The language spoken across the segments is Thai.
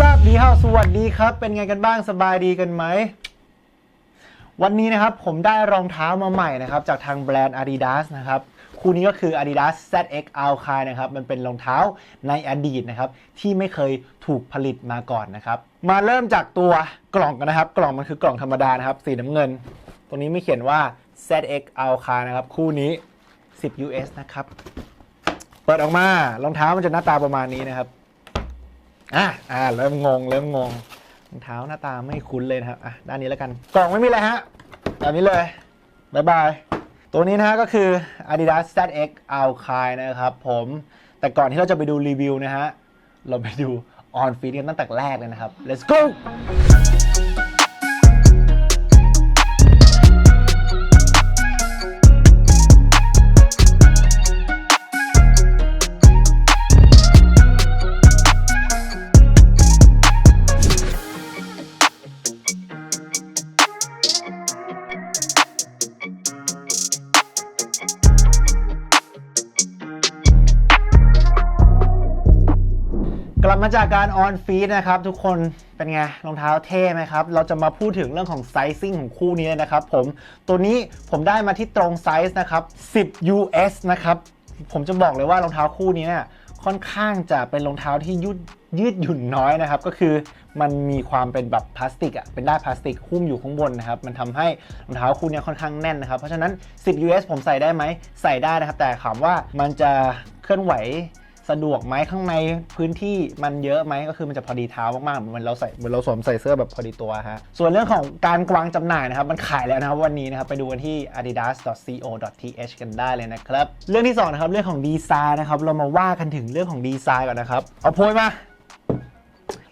ทราบดีฮาวสวัสดีครับ เป็นไงกันบ้างสบายดีกันไหม วันนี้นะครับผมได้รองเท้ามาใหม่นะครับ จากทางแบรนด์ Adidas นะครับ คู่นี้ก็คือ Adidas ZX Alki นะครับ มันเป็นรองเท้าในอดีตนะครับ ที่ไม่เคยถูกผลิตมาก่อนนะครับ มาเริ่มจากตัวกล่องกันนะครับ กล่องมันคือกล่องธรรมดานะครับ สีน้ำเงิน ตรงนี้ไม่เขียนว่า ZX Alki นะครับ คู่นี้ 10 US นะครับ เปิดออกมารองเท้ามันจะหน้าตาประมาณนี้นะครับ อะอ่าเริ่มงงเริ่มงงรองเท้าหน้าตาไม่คุ้นเลยนะครับอะด้านนี้แล้วกัน กล่องไม่มีอะไรฮะแบบนี้เลยบายบายตัวนี้นะฮะก็คือ Adidas ZX Alkine นะครับผมแต่ก่อนที่เราจะไปดูรีวิวนะฮะ เราไปดู on feed กันตั้งแต่แรกเลยนะครับ let's go การออนฟีดนะครับทุกคนเป็นไงรองเท้าเท่ไหมครับ เราจะมาพูดถึงเรื่องของไซซิ่งของคู่นี้นะครับผมตัวนี้ผมได้มาที่ตรงไซส์นะครับ 10 US นะครับผมจะบอกเลยว่ารองเท้าคู่นี้เนี่ยค่อนข้างจะเป็นรองเท้าที่ยืดยืดหยุ่นน้อยนะครับ ก็คือมันมีความเป็นแบบพลาสติกอะเป็นได้ายพลาสติกหุ้มอยู่ข้างบนนะครับ มันทำให้รองเท้าคู่นี้ค่อนข้างแน่นนะครับ เพราะฉะนั้น 10 US ผมใส่ได้ไหมใส่ได้นะครับ แต่ถามว่ามันจะเคลื่อนไหว สะดวกไหมข้างในพื้นที่มันเยอะไหมก็คือมันจะพอดีเท้ามากๆเหมือนเราใส่เหมือนเราสวมใส่เสื้อแบบพอดีตัวฮะส่วนเรื่องของการกวางจำหน่ายนะครับมันขายแล้วนะครับวันนี้นะครับไปดูกันที่ adidas.co.th กันได้เลยนะครับ เรื่องที่สองนะครับเรื่องของดีไซน์นะครับเรามาว่ากันถึงเรื่องของดีไซน์ก่อนนะครับเอาโพยมา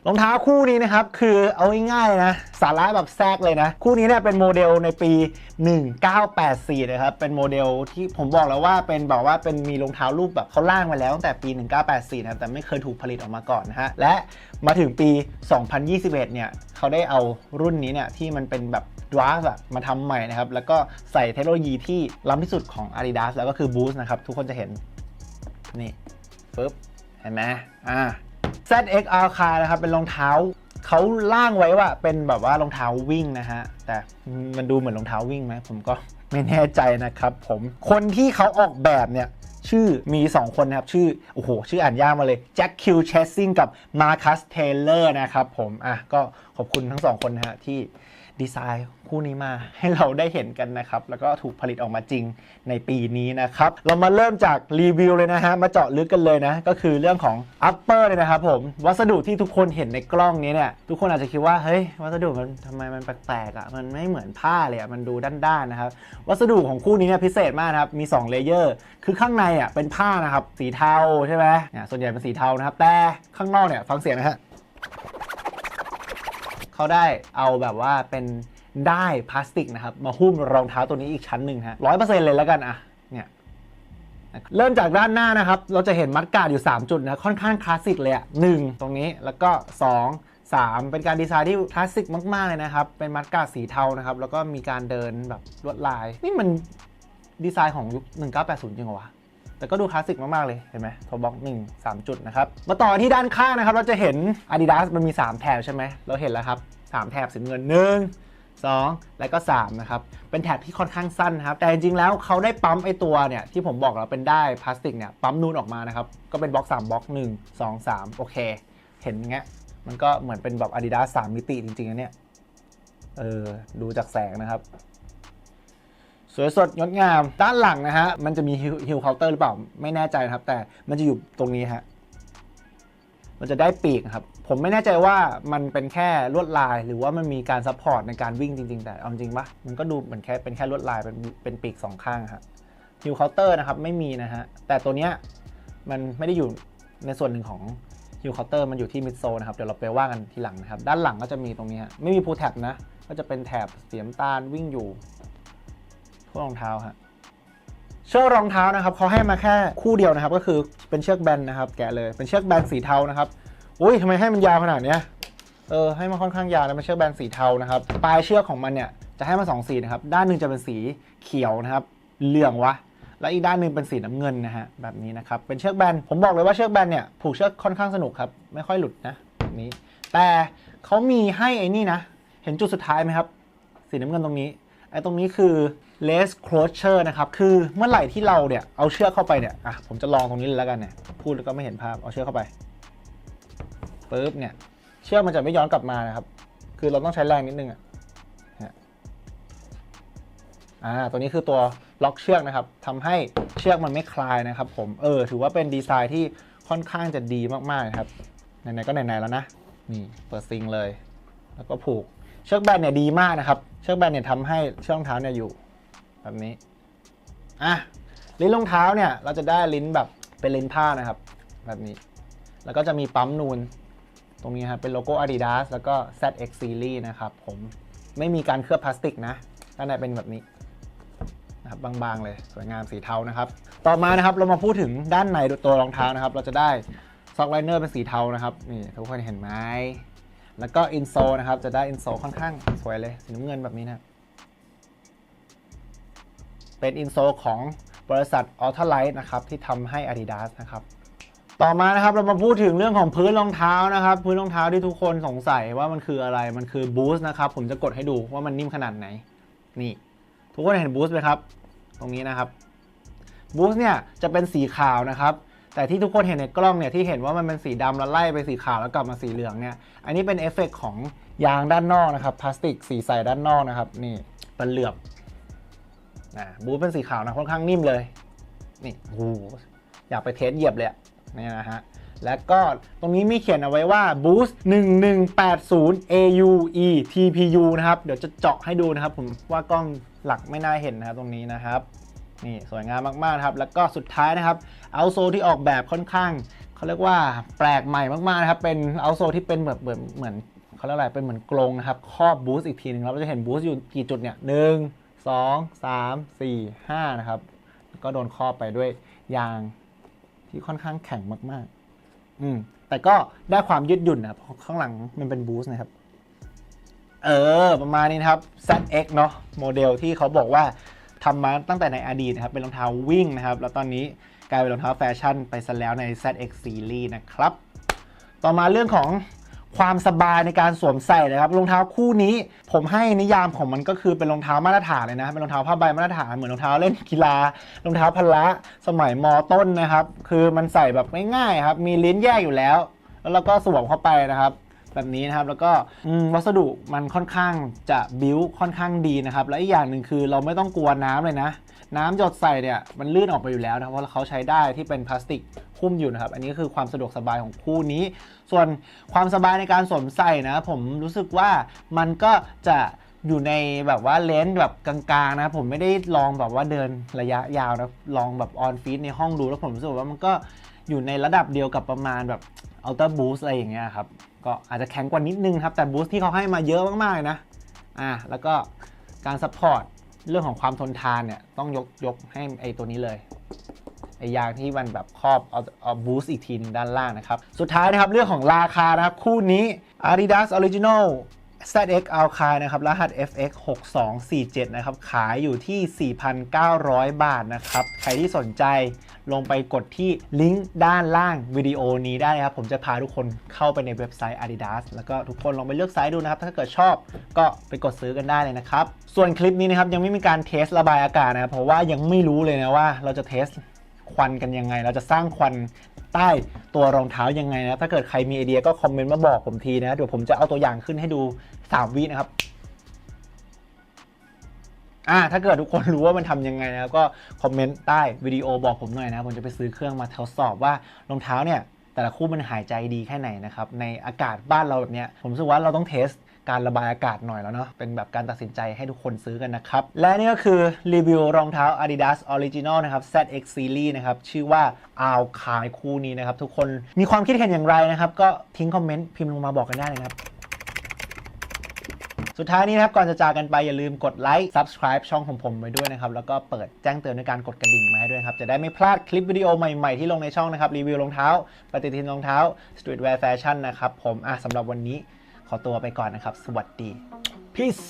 รองเท้าคู่นี้นะครับ คือเอาง่ายๆนะ สาระแบบแทรกเลยนะ คู่นี้เนี่ยเป็นโมเดลในปี 1984 นะครับ เป็นโมเดลที่ผมบอกแล้วว่าเป็นบอกว่าเป็นมีรองเท้ารูปแบบเขาล่างมาแล้วตั้งแต่ปี 1984 นะครับแต่ไม่เคยถูกผลิตออกมาก่อนนะฮะและมาถึงปี 2021 เนี่ยเขาได้เอารุ่นนี้เนี่ยที่มันเป็นแบบดราฟอะมาทำใหม่นะครับแล้วก็ใส่เทคโนโลยีที่ล้ำที่สุดของ Adidas แล้วก็คือ Boost นะครับทุกคนจะเห็นนี่ปึ๊บเห็นไหมอ่า ZX Alkine นะครับ เป็นรองเท้าเขาล่างไว้ว่าเป็นแบบว่ารองเท้าวิ่งนะฮะ แต่มันดูเหมือนรองเท้าวิ่งไหมผมก็ไม่แน่ใจนะครับผมคนที่เขาออกแบบเนี่ยชื่อมี 2 คนนะครับ ชื่อ โอ้โห ชื่ออ่านยากมาเลยแจ็คคิวเชสซิงกับมาคัสเทเลอร์นะครับผม อะ ก็ขอบคุณทั้งสองคนนะฮะที่ ดีไซน์คู่นี้มาให้เราได้เห็นกันนะครับ แล้วก็ถูกผลิตออกมาจริงในปีนี้นะครับ เรามาเริ่มจากรีวิวเลยนะฮะ มาเจาะลึกกันเลยนะ ก็คือเรื่องของ upper เลยนะครับผม วัสดุที่ทุกคนเห็นในกล้องนี้เนี่ย ทุกคนอาจจะคิดว่า เฮ้ย วัสดุมันทำไมมันแปลกๆอะ มันไม่เหมือนผ้าเลยอะ มันดูด้านๆนะครับ วัสดุของคู่นี้เนี่ยพิเศษมากครับ มี2เลเยอร์ คือข้างในอะเป็นผ้านะครับ สีเทาใช่ไหมเนี่ยส่วนใหญ่เป็นสีเทานะครับ แต่ข้างนอกเนี่ยฟังเสียงนะฮะ เขาได้เอาแบบว่าเป็นได้พลาสติกนะครับ มาหุ้มรองเท้าตัวนี้อีกชั้นหนึ่งฮะร้อยเปอร์เซ็นต์เลยแล้วกันอะเนี่ยเริ่มจากด้านหน้านะครับ เราจะเห็นมัดกาดอยู่ 3 จุดนะ ค่อนข้างคลาสสิกเลยอะหนึ่งตรงนี้แล้วก็ 2 3 เป็นการดีไซน์ที่คลาสสิกมาก ๆ เลยนะครับ เป็นมัดกาดสีเทานะครับ แล้วก็มีการเดินแบบลวดลาย นี่มันดีไซน์ของยุค1980 จริงเหรอวะ แต่ก็ดูคลาสสิกมาก ๆ เลย เห็นไหมทอบล็อก1 3จุดนะครับ มาต่อที่ด้านข้างนะครับ เราจะเห็น Adidas มันมี 3 แถบใช่ไหม เราเห็นแล้วครับ 3 แถบสีน้ำเงิน1 2แล้วก็ 3 นะครับ เป็นแถบที่ค่อนข้างสั้นครับ แต่จริง ๆ แล้วเขาได้ปั๊มไอตัวเนี่ย ที่ผมบอกแล้วเป็นได้พลาสติกเนี่ย ปั๊มนูนออกมานะครับ ก็เป็นบล็อก 3บล็อก 1 2 3 โอเค เห็นงเงี้ย มันก็เหมือนเป็นแบบ Adidas 3 มิติจริงๆนะเนี่ย เออ ดูจากแสงนะครับ สวยสดงดงาม ด้านหลังนะฮะ มันจะมีฮิลเคาน์เตอร์หรือเปล่า ไม่แน่ใจนะครับ แต่มันจะอยู่ตรงนี้ฮะ มันจะได้ปีกครับ ผมไม่แน่ใจว่ามันเป็นแค่ลวดลาย หรือว่ามันมีการซัพพอร์ตในการวิ่งจริงๆ แต่เอาจริงปะมันก็ดูเหมือนแค่เป็นแค่ลวดลายเป็นเป็นปีกสองข้างครับฮิลเคาน์เตอร์นะครับไม่มีนะฮะ แต่ตัวเนี้ยมันไม่ได้อยู่ในส่วนหนึ่งของฮิลเคาน์เตอร์มันอยู่ที่มิดโซนะครับ เดี๋ยวเราไปว่ากันทีหลังนะครับ ด้านหลังก็จะมีตรงนี้ฮะ ไม่มีพูแท็บนะ ก็จะเป็นแถบสีน้ำตาลวิ่งอยู่ พวกรองเท้าฮะเชือกรองเท้านะครับเขาให้มาแค่คู่เดียวนะครับ ก็คือเป็นเชือกแบนนะครับ แกะเลยเป็นเชือกแบนสีเทานะครับอุ้ยทำไมให้มันยาวขนาดเนี้ยเออให้มันค่อนข้างยาวนะเป็นเชือกแบนสีเทานะครับปลายเชือกของมันเนี่ยจะให้มาสองสีนะครับด้านหนึ่งจะเป็นสีเขียวนะครับ เหลืองวะและอีกด้านหนึ่งเป็นสีน้ำเงินนะฮะแบบนี้นะครับเป็นเชือกแบนผมบอกเลยว่าเชือกแบนเนี่ยผูกเชือกค่อนข้างสนุกครับไม่ค่อยหลุดนะแบบนี้แต่เขามีให้ไอ้นี่นะ เห็นจุดสุดท้ายไหมครับ สีน้ำเงินตรงนี้ ไอ้ตรงนี้คือ less closure นะครับ คือเมื่อไหร่ที่เราเนี่ยเอาเชือกเข้าไปเนี่ยอะผมจะลองตรงนี้เลยแล้วกันเนี่ยพูดแล้วก็ไม่เห็นภาพเอาเชือกเข้าไปปึ๊บเนี่ยเชือกมันจะไม่ย้อนกลับมานะครับ คือเราต้องใช้แรงนิดนึงอะอ่าตัวนี้คือตัวล็อกเชือกนะครับทำให้เชือกมันไม่คลายนะครับ ผมเออถือว่าเป็นดีไซน์ที่ค่อนข้างจะดีมากๆนะครับไหนๆก็ไหนๆแล้วนะนี่เปิดซิงเลย แล้วก็ผูก เชือกแบนเนี่ยดีมากนะครับ เชือกแบนเนี่ยทำให้เชือกรองเท้าเนี่ยอยู่ แบบนี้อะลิ้นรองเท้าเนี่ยเราจะได้ลิ้นแบบเป็นลิ้นผ้านะครับ แบบนี้ แล้วก็จะมีปั๊มนูน ตรงนี้ครับเป็นโลโก้ Adidas แล้วก็ ZX Series นะครับผมไม่มีการเคลือบพลาสติกนะด้านในเป็นแบบนี้นะครับบางๆเลยสวยงามสีเทานะครับ ต่อมานะครับเรามาพูดถึงด้านในตัวรองเท้านะครับ เราจะได้ซ็อกไลเนอร์เป็นสีเทานะครับนี่ทุกคนเห็นไหม แล้วก็อินโซนะครับ จะได้อินโซค่อนข้างสวยเลยสีน้ำเงินแบบนี้นะ เป็นอินโซของบริษัท a u t o l i g h t นะครับ ที่ทำให้ Adidas นะครับ ต่อมานะครับเรามาพูดถึงเรื่องของพื้นรองเท้านะครับ พื้นรองเท้าที่ทุกคนสงสัยว่ามันคืออะไรมันคือบูสต์นะครับ ผมจะกดให้ดูว่ามันนิ่มขนาดไหน นี่ ทุกคนเห็นบูสต์ไหมครับ ตรงนี้นะครับบูสต์เนี่ยจะเป็นสีขาวนะครับ แต่ที่ทุกคนเห็นในกล้องเนี่ยที่เห็นว่ามันเป็นสีดำแล้วไล่ไปสีขาวแล้วกลับมาสีเหลืองเนี่ยอันนี้เป็นเอฟเฟกต์ของยางด้านนอกนะครับพลาสติกสีใสด้านนอกนะครับนี่เป็นเหลือบนะบูสเป็นสีขาวนะค่อนข้างนิ่มเลยนี่โอ้อยากไปเทสเหยียบเลยนี่นะฮะแล้วก็ตรงนี้มีเขียนเอาไว้ว่า Boost 1180 AUE TPU นะครับ เดี๋ยวจะเจาะให้ดูนะครับ ผมว่ากล้องหลักไม่น่าเห็นนะครับตรงนี้นะครับ นี่สวยงามมากๆครับ แล้วก็สุดท้ายนะครับเอาโซที่ออกแบบค่อนข้างเขาเรียกว่าแปลกใหม่มากๆนะครับ เป็นเอาโซที่เป็นแบบเหมือนเหมือนเขาเรียกอะไรเป็นเหมือนกรงนะครับครอบบูสอีกทีหนึงเราจะเห็นบูสอยู่กี่จุดเนี่ยหนึ่งสองสามสี่ห้านะครับ ก็โดนครอบไปด้วยยางที่ค่อนข้างแข็งมากๆ อืมแต่ก็ได้ความยืดหยุ่นนะข้างหลังมันเป็นบูสนะครับ เออ ประมาณนี้นะครับ ZX เนาะโมเดลที่เขาบอกว่า ทำมาตั้งแต่ในอดีตนะครับ เป็นรองเท้าวิ่งนะครับ แล้วตอนนี้กลายเป็นรองเท้าแฟชั่นไปซะแล้วใน ZX Series นะครับ ต่อมาเรื่องของความสบายในการสวมใส่นะครับรองเท้าคู่นี้ผมให้นิยามของมันก็คือเป็นรองเท้ามาตรฐานเลยนะเป็นรองเท้าผ้าใบมาตรฐานเหมือนรองเท้าเล่นกีฬารองเท้าพละสมัยมต้นนะครับ คือมันใส่แบบง่ายๆครับมีลิ้นแยกอยู่แล้ว แล้วเราก็สวมเข้าไปนะครับ แบบนี้นะครับ แล้วก็วัสดุมันค่อนข้างจะบิ้วค่อนข้างดีนะครับ และอีกอย่างหนึ่งคือเราไม่ต้องกลัวน้ำเลยนะ น้ำหยดใส่เนี่ยมันลื่นออกไปอยู่แล้วนะเพราะเขาใช้ได้ที่เป็นพลาสติกหุ้มอยู่นะครับ อันนี้คือความสะดวกสบายของคู่นี้ ส่วนความสบายในการสวมใส่นะผมรู้สึกว่ามันก็จะอยู่ในแบบว่าเลนส์แบบกลางๆนะผมไม่ได้ลองแบบว่าเดินระยะยาวนะลองแบบออนฟีดในห้องดูแล้วผมรู้สึกว่ามันก็อยู่ในระดับเดียวกับประมาณแบบ อัลต a าบูสอะไรอย่างเงี้ยครับ ก็อาจจะแข็งกว่านิดนึงครับ แต่บูส์ที่เขาให้มาเยอะมากๆนะ อ่า แล้วก็การซัพพอร์ตเรื่องของความทนทานเนี่ย ต้องยกยกให้ไอตัวนี้เลยไอยางที่มันแบบครอบเอาเอาบูส์อีกทีนด้านล่างนะครับ สุดท้ายนะครับเรื่องของราคานะครับ คู่นี้ Adidas Original ZX Alkali นะครับ รหัส FX 6247 นะครับ ขายอยู่ที่ 4,900 บาทนะครับ ใครที่สนใจลงไปกดที่ลิงก์ด้านล่างวิดีโอนี้ได้นะครับ ผมจะพาทุกคนเข้าไปในเว็บไซต์ Adidas แล้วก็ทุกคนลองไปเลือกไซส์ดูนะครับ ถ้าเกิดชอบก็ไปกดซื้อกันได้เลยนะครับ ส่วนคลิปนี้นะครับยังไม่มีการเทสระบายอากาศนะครับเพราะว่ายังไม่รู้เลยนะว่าเราจะเทส ควันกันยังไง เราจะสร้างควันใต้ตัวรองเท้ายังไงนะถ้าเกิดใครมีไอเดียก็คอมเมนต์มาบอกผมทีนะเดี๋ยวผมจะเอาตัวอย่างขึ้นให้ดู 3 วินะครับอ่าถ้าเกิดทุกคนรู้ว่ามันทำยังไงนะก็คอมเมนต์ใต้วิดีโอบอกผมหน่อยนะ ผมจะไปซื้อเครื่องมาทดสอบว่ารองเท้าเนี่ย แต่ละคู่มันหายใจดีแค่ไหนนะครับ ในอากาศบ้านเราแบบเนี้ยผมรู้สึกว่าเราต้องเทสการระบายอากาศหน่อยแล้วเนาะ เป็นแบบการตัดสินใจให้ทุกคนซื้อกันนะครับ และนี่ก็คือรีวิวรองเท้า Adidas Original นะครับ ZX Series นะครับ ชื่อว่าอาวคายคู่นี้นะครับ ทุกคนมีความคิดเห็นอย่างไรนะครับ ก็ทิ้งคอมเมนต์พิมพ์ลงมาบอกกันได้เลยนะครับ สุดท้ายนี้นะครับก่อนจะจากกันไปอย่าลืมกดไลค์ subscribe ช่องของผมไว้ด้วยนะครับ แล้วก็เปิดแจ้งเตือนในการกดกระดิ่งมาให้ด้วยครับ จะได้ไม่พลาดคลิปวิดีโอใหม่ๆที่ลงในช่องนะครับ รีวิวรองเท้า ปฏิทินรองเท้า streetwear fashion นะครับผมอะสำหรับวันนี้ขอตัวไปก่อนนะครับ สวัสดี peace